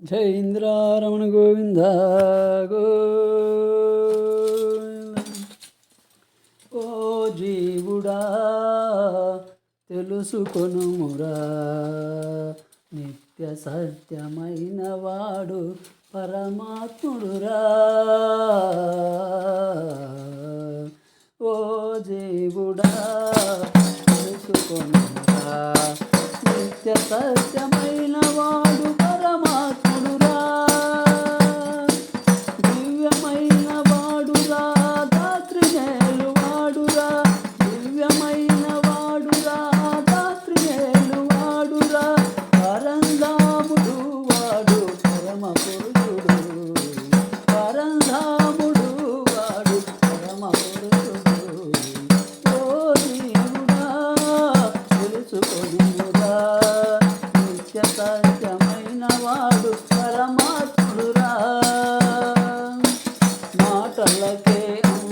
జై ఇంద్రారమణ గోవింద ఓ జీవుడా తెలుసుకొనుమురా నిత్య సత్యమైన వాడు పరమాత్ముడురా. ఓ జీవుడా తెలుసుకొనురా నిత్య సత్యమ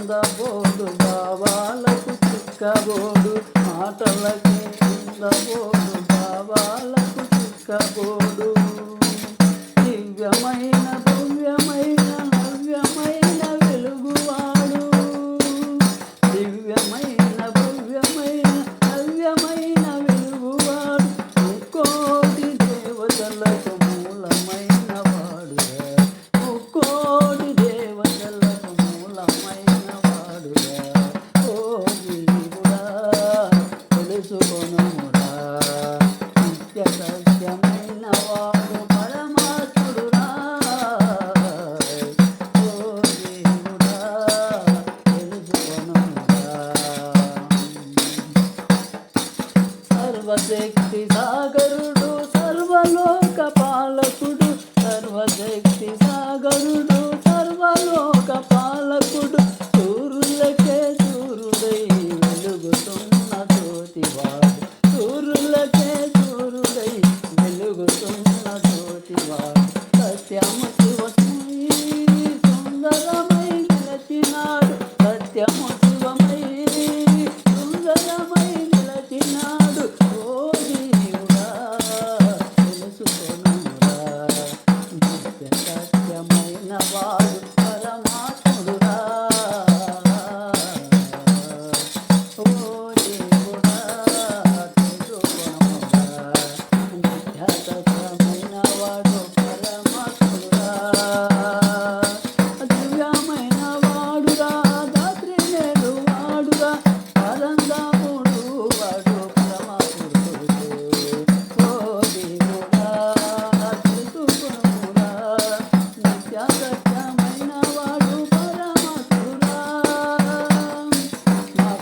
అందబోడు భావాలకు చిక్కబోడు మాటలకే అందబోడు భావాలకు చిక్కబోడు. దివ్యమైన సర్వశక్తి సాగరుడు సర్వలోక పాలకుడు. సర్వశక్తి సాగరుడు సర్వలోక పాలకుడు. సూర్యులకే సూర్యుడై వెలుగుతున్న జ్యోతివాడు.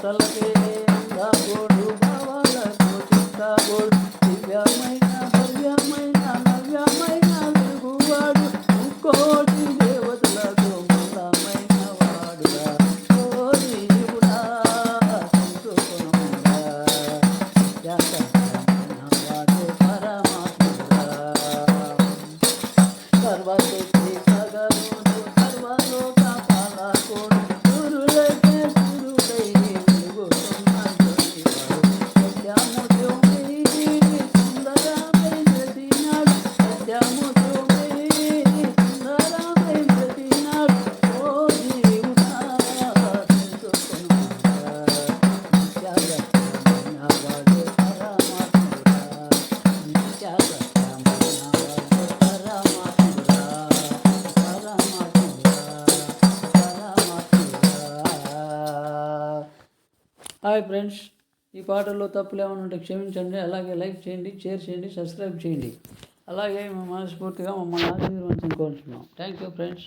మాటలకే గోడు భావాలకు చిక్కగోడు దివ్యమైన భవ్యమైన నవ్యమైన వెలుగువాడు. కోటి దేవతలకు మూలమైన వాడుగా ఓ జీవుడా తెలుసుకొనురా హాయ్ ఫ్రెండ్స్. ఈ పాటల్లో తప్పులు ఏమైనా ఉంటే క్షమించండి. అలాగే లైక్ చేయండి షేర్ చేయండి సబ్స్క్రైబ్ చేయండి. అలాగే మేము మనస్ఫూర్తిగా మమ్మల్ని ఆశీర్వదించుకుంటున్నాం. Thank you friends